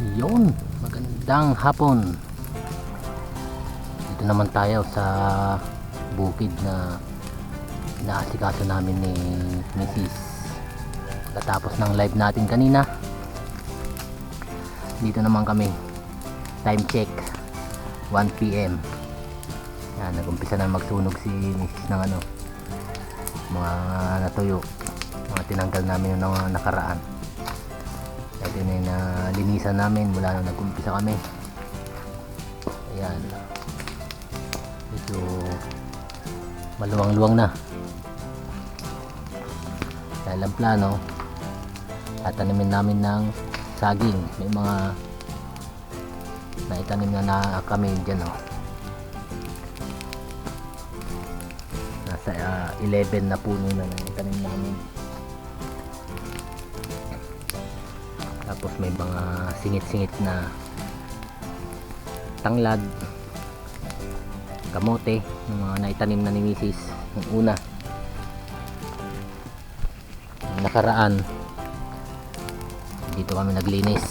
Yun, magandang hapon. Dito naman tayo sa bukid na inaasikaso namin ni Mrs. Katapos ng live natin kanina. Dito naman kami. Time check. 1 p.m. Yan, nag-umpisa na magsunog si Mrs. ng ano, mga natuyo. Mga tinanggal namin yung nakaraan. Na yung nalinisan namin mula nung nag-umpisa kami. Ayan. Medyo maluwang-luwang na. Dahil ang plano, tatanimin namin ng saging. May mga naitanim na na kami dyan oh. Nasa ah, 11 na puno na naitanim namin. Tapos may mga singit-singit na tanglad, kamote, yung mga naitanim na ni Mrs. Yung una. Nakaraan, dito kami naglinis.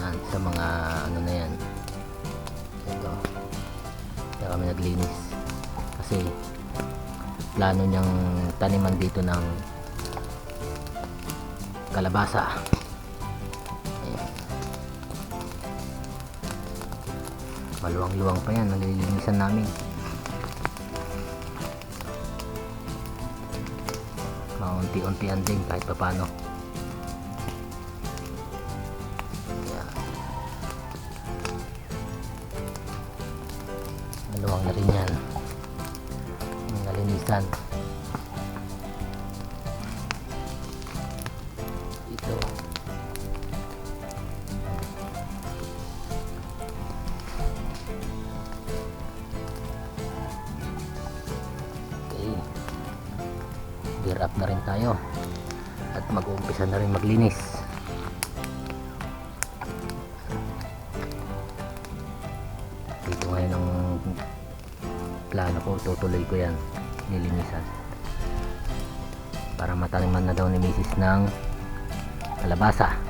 Ayan, sa mga ano na yan. Ito. Dito kami naglinis. Kasi plano niyang taniman dito ng kalabasa. Ayan. Maluwang-luwang pa yan. Nalilinisan namin. Maunti-untian din kahit pa Gear up na rin tayo. At mag-uumpisa na rin maglinis. Dito ngayon ang plano ko. Tutuloy ko yan. Nilinisan. Para mataniman na daw ni Mrs. ng kalabasa.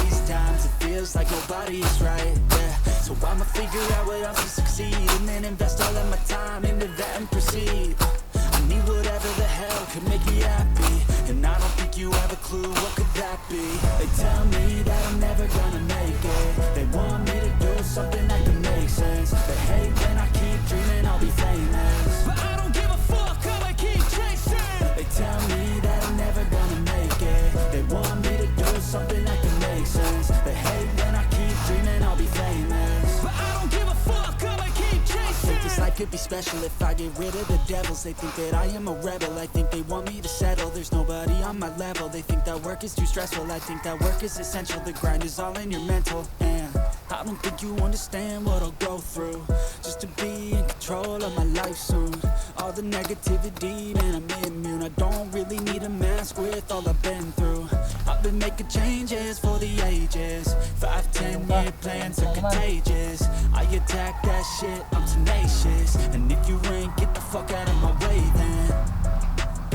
Feels like nobody is right. Yeah, so I'ma figure out what else to succeed, and then invest all of my time into that and proceed. Be special if I get rid of the devils. They think that I am a rebel. I think they want me to settle. There's nobody on my level. They think that work is too stressful. I think that work is essential. The grind is all in your mental. And I don't think you understand what I'll go through just to be in control of my life soon. All the negativity, man, I'm immune. I don't really need a mask with all I've been through. I've been making changes for the ages. Five, ten year plans are contagious. I attack that shit, I'm tenacious. And if you ain't, get the fuck out of my way then.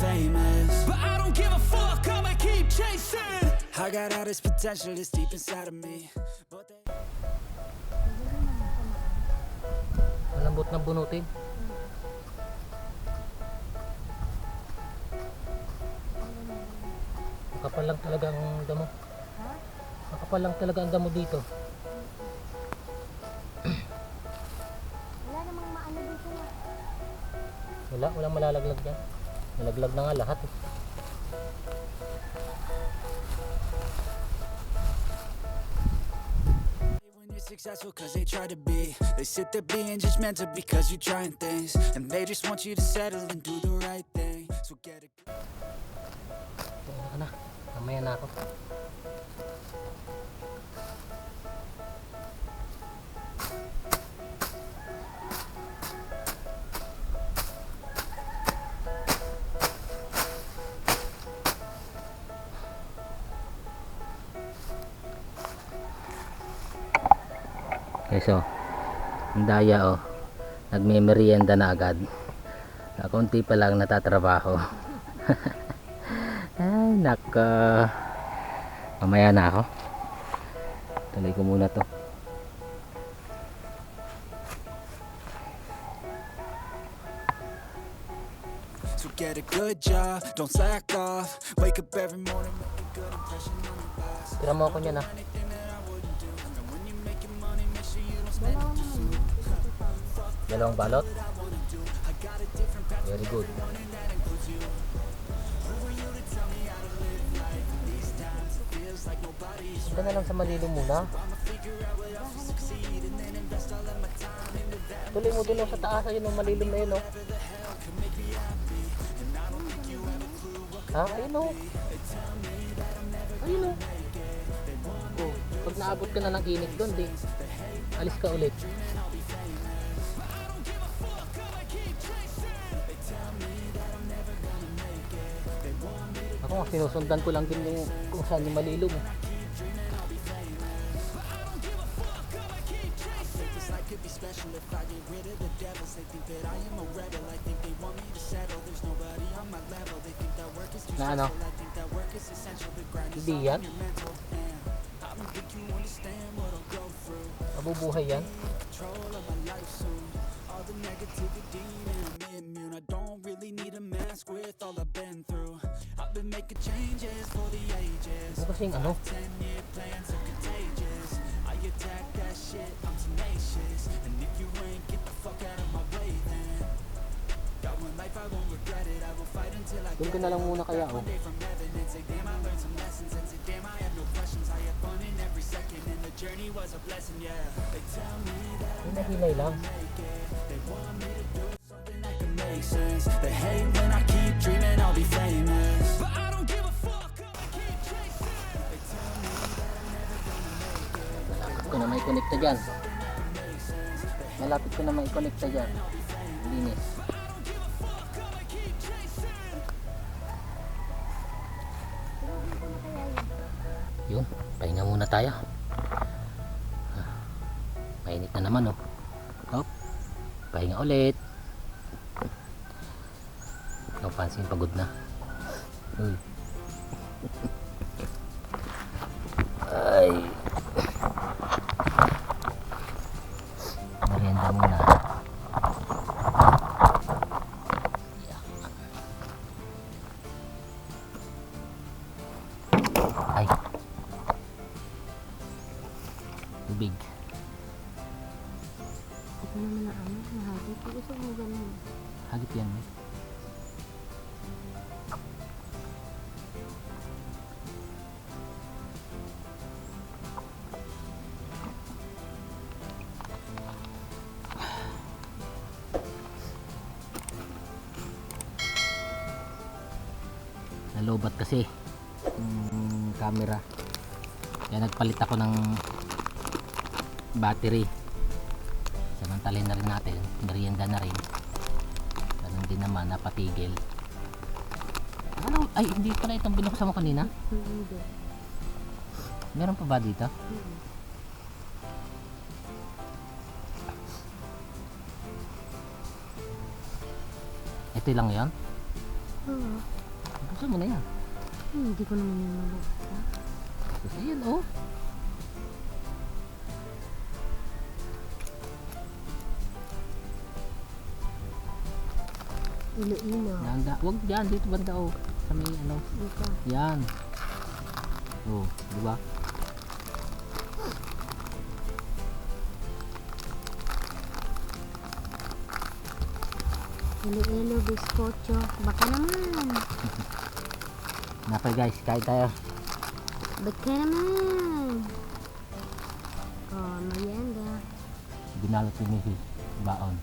famous But I don't give a fuck, I'ma keep chasing I got all this potential that's deep inside of me But they Malambot ng bunutin. Makapal lang talaga ang damo. Makapal lang talaga ang damo dito. Wala namang maano dito na. Wala, walang malalaglag dyan. Nalaglag na nga lahat eh. Successful cause they try to be They sit there being judgmental because you're trying things And they just want you to settle and do the right thing So get a Ito na na. Mamaya na ako. Okay, so, ang daya oh, nagme-merienda na agad. Na konti pa lang natatrabaho. Ay, naka. Mamaya na ako. Tuloy ko muna to. So get a good job, don't slack off Wake up every morning, make a good impression on your boss Tira mo ako niyan ah. It feels like nobody's Ito na lang sa malilo muna. Tuloy mo dun sa taas ayun ng malilom na yun oh. Ha? Ayun oh. Ayun oh. Oh, pag naabot ka na ng init doon, di. Alis ka ulit. Ako sinusundan ko lang din yung kung saan yung eh. This life could be special if journey was a blessing, yeah. They tell me that I'm Hinahinay lang. do something that can make sense. They hate when I keep dreaming I'll be famous. Na may connecta dyan. Malapit ko na may connecta dyan. Linis. Yun, pahinga muna tayo. Ah, Mainit na naman oh. Hop. Pahinga ulit. Ikaw pansin pagod na. Uy. Yeah. camera. Kaya nagpalit ako ng battery. Samantalin na rin natin merienda na rin. Ganun din naman napatigil. Ano, ay hindi pala itong binuksan mo kanina? Meron pa ba dito? ito lang yan? oo. Uh -huh. buksan mo na yan. Hmm, hindi ko naman yun mabuhay Ayan oh. Ilo-ilo. Nanda. Wag dyan, dito banda oh. Sa may ano. Dito. Yan. Oh, di ba? Ilo-ilo, biskotso. Baka naman. Napay guys, kain tayo. Baka naman. Oh, merienda. Binalot ni Mrs. Baon.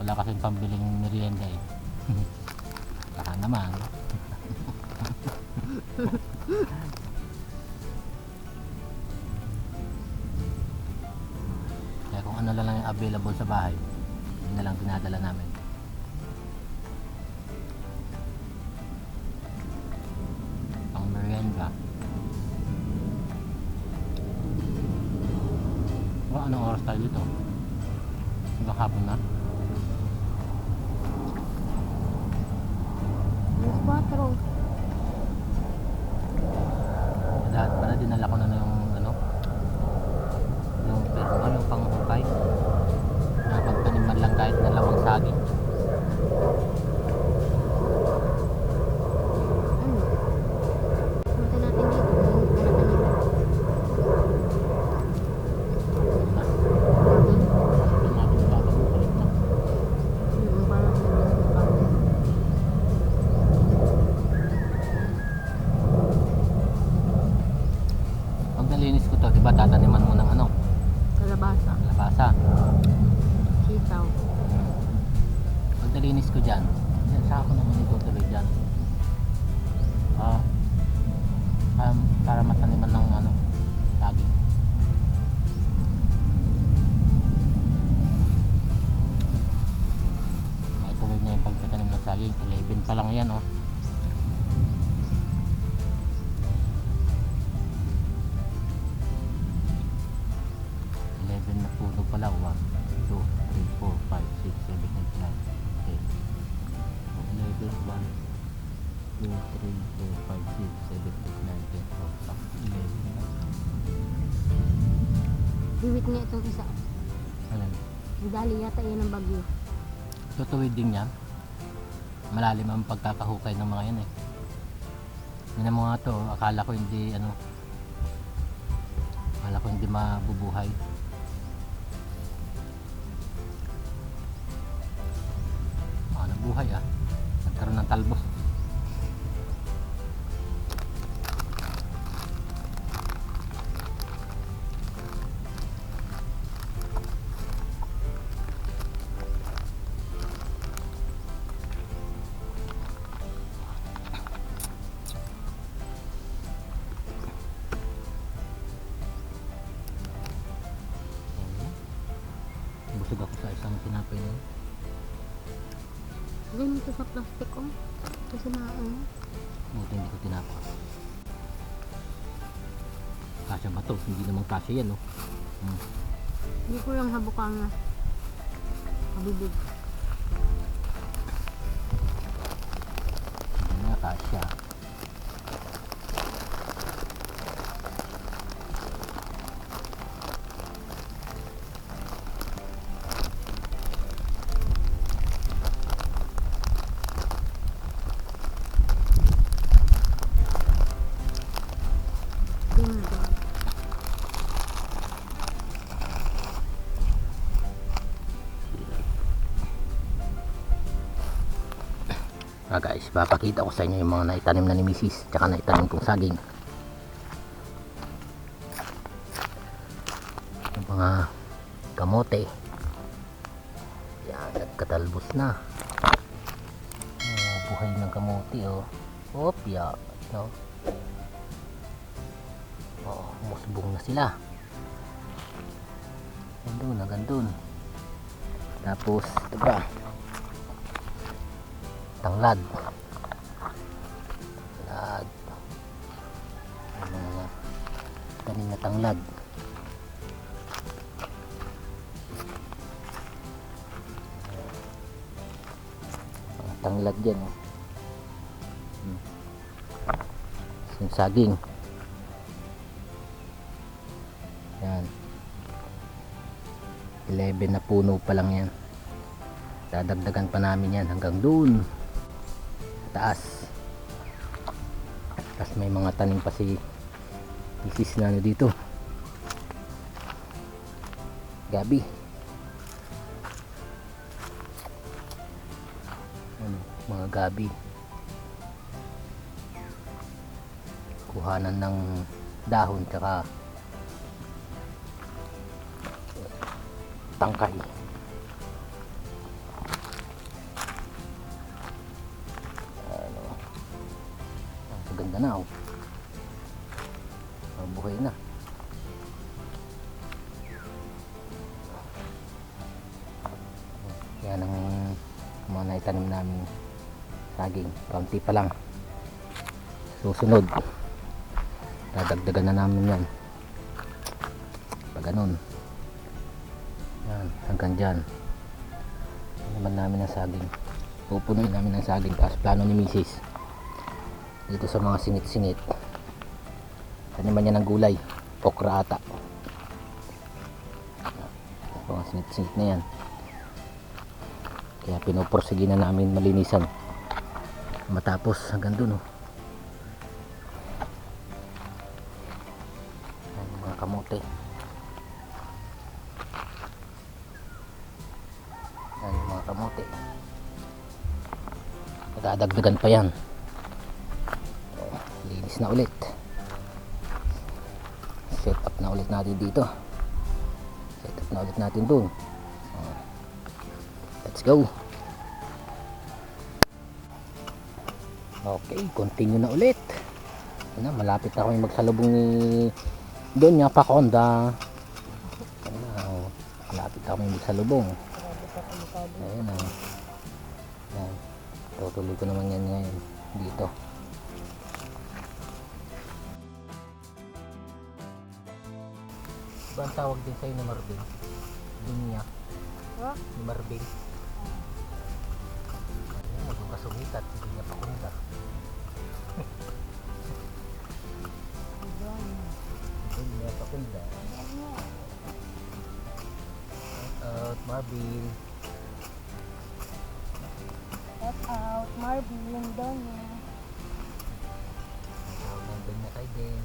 Wala kasing pambiling merienda eh. Baka naman. Kaya kung ano lang yung available sa bahay, yun na lang dinadala namin. Anong oras tayo dito? Hanggang hapon na? Alas 4. Lahat pala dinala ko na na yung ano yung pero yung panghukay nakapagtanim man lang kahit dalawang saging Ano? Punta natin dito. Yung kanina. Ito natin babagukalit na Hmm, parang nagbubuka. pag ko diba tataniman mo ng ano? Kalabasa. labasa Sitaw. pag nalinis ko dyan. Yan sa ako naman itutuloy dyan. Ah um, para mataniman ng ano saging May tuloy na yung pagtatanim ng saging. 11 pa lang yan oh 2, 3, 4, 5, 6, 7, 8, 9, 10, 11 na. Biwit nga itong isa. Alam, Dali yata yan ng bagyo. tutuwid din yan. Malalim ang pagkakahukay ng mga yan eh. Yan ang mga to, akala ko hindi ano, akala ko hindi mabubuhay. Ah, nabuhay ah. Nagkaroon ng talbo. Busog ako sa isang tinapay na yun. Ito sa plastic oh. Kasi maano. Buti hindi ko tinapa. Kasya ba to? Hindi naman kasya yan, no? Hmm. Hindi ko lang habukan na. Kabibig. Ah guys, papakita ko sa inyo yung mga naitanim na ni Mrs. Tsaka naitanim kong saging. Yung mga kamote. Yan, nagkatalbos na. Oh, buhay ng kamote oh. Opya. Ito. Oh, musbong na sila. Gandun, hanggang dun. Tapos, ito pa tanglad tanglad Ang mga tanim na tanglad tanglad dyan. Oh. Hmm. Yung saging. Yan. 11 na puno pa lang yan. Dadagdagan pa namin yan hanggang dun. Taas. Tapos may mga tanim pa si Mrs. na ano dito. Gabi. Ano, mga gabi. Kuhanan ng dahon tsaka tangkay. Ang ganda na oh. Mabuhay na. Yan ang mga naitanim namin saging. Kaunti pa lang. Susunod. Dadagdagan na namin yan. Pag ganun. Yan, hanggang dyan. Yan naman namin ang saging. Pupunuin namin ang saging. Tapos plano ni Mrs. Dito sa mga singit-singit. Taniman niya ng gulay. Okra ata. Mga singit-singit na yan. Kaya pinuporsige na namin malinisan. Matapos hanggang dun oh. Yan, yung mga kamote. Yan yung mga kamote. Magdadagdagan pa yan. Oh, na ulit. Set up na ulit natin dito. Set up na ulit natin dun. Oh. Let's go. Okay, continue na ulit. Ano, malapit na kami magsalubong ni Donya Paconda. Ano, malapit na kami magsalubong. Ayun oh. Yan. Tutuloy ko naman yan ngayon dito. Ba ang tawag din sa'yo ni Marvin? Dunya. Ha? Ni Marvin. Ayun, magkasumikat. Hindi niya pakunda. Hindi niya pakunda. Shout out Marvin. Shout out, Marvin, Donya. Tawag ng Dunya kay din.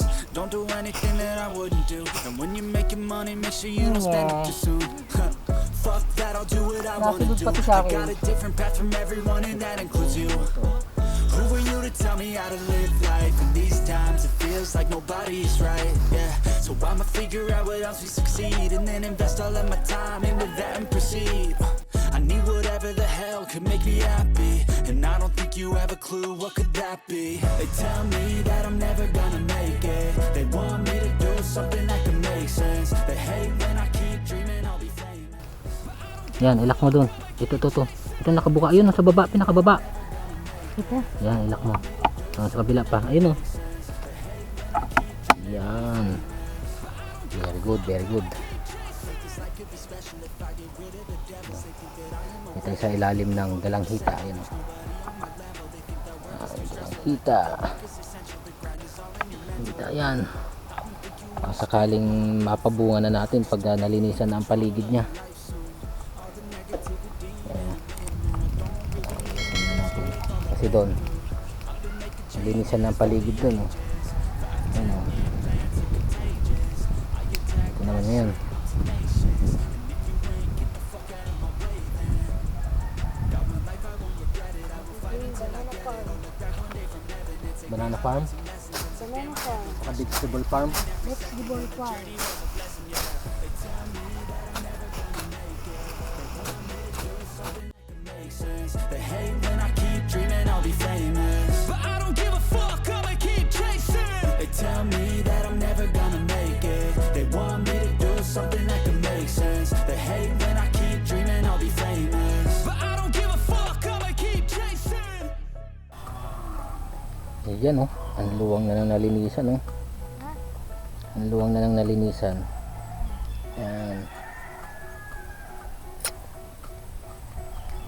wouldn't do And when you're making money, make sure you don't spend it too soon Fuck that, I'll do what I wanna do I got a different path from everyone and that includes you who are you to tell me how to live life? In these times, it feels like nobody is right. Yeah, so I'ma figure out what else we succeed, and then invest all of my time into that and proceed. I need whatever the hell could make me happy, and I don't think you have a clue what could that be. They tell me that I'm never gonna make it. They want me to something that can make sense. They hate when I keep dreaming I'll be famous. Yan, ilak mo dun. Ito, ito, ito. Ito nakabuka. Ayun, nasa baba, pinakababa. Ito. Yan, ilak mo. Ah, sa kabila pa. Ayun o. Yan. Very good, very good. Ito sa ilalim ng dalanghita. Ayun o. Ah, dalanghita. Hita yan. Sakaling mapabunga na natin pag ah, nalinisan na ang paligid niya. Kasi doon, linisan ng paligid doon. Oh. Ayan, oh. Ito naman ngayon. Banana farm. Salam farm. Saka vegetable farm. Vegetable farm. They hate when I keep dreaming I'll be famous But I don't give a fuck, I'ma keep chasing They tell me that I'm never gonna make it They want me to do something that can make sense They hate when I keep dreaming I'll be famous But I don't give a fuck, I'ma keep chasing Ayan oh luwang na lang nalinisan oh. Ang luwang na lang nalinisan. Yan.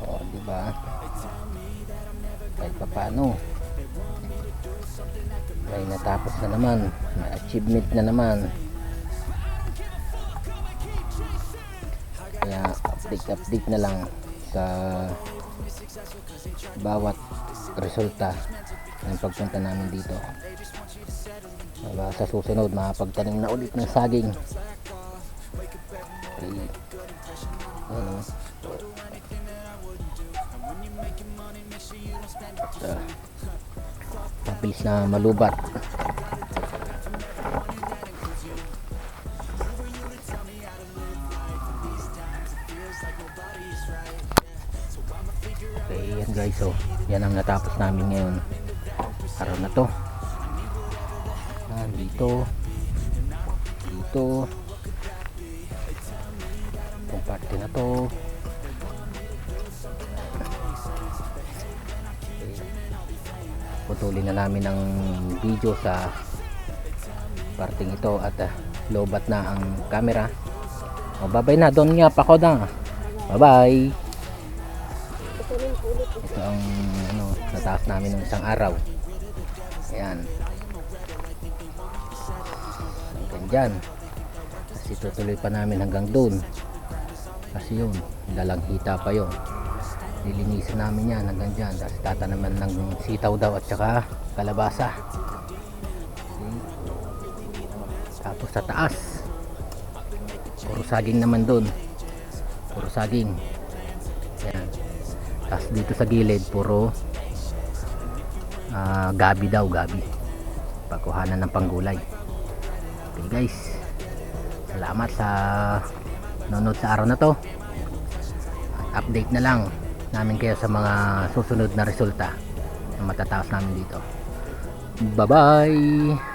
Oh, di ba? Kahit pa paano. May natapos na naman. May achievement na naman. Kaya update-update na lang sa bawat resulta ng pagpunta namin dito. Diba, sa susunod makapagtanim na ulit ng saging. Okay. Ano? At, uh, mabilis na malubat. Yan guys. So, yan ang natapos namin ngayon. Araw na to. Yan, dito. Dito. Itong parte na to. Putulin na namin ang video sa parting ito at uh, lobat na ang camera. O, bye-bye na. Doon nga pa ko na. Bye-bye. Ito ang ano, nataas namin ng isang araw. Ayan. Dyan. Kasi tutuloy pa namin hanggang doon. Kasi yun, dalang hita pa yun. Lilinisan namin yan hanggang dyan. Tapos tatanaman ng sitaw daw at saka kalabasa. Tapos sa taas. Puro saging naman doon. Puro saging. Ayan. Tapos dito sa gilid, puro ah, gabi daw, gabi. Pagkuhanan ng panggulay. Okay guys. Salamat sa nanonood sa araw na to. At update na lang namin kayo sa mga susunod na resulta na matataas namin dito. Bye-bye!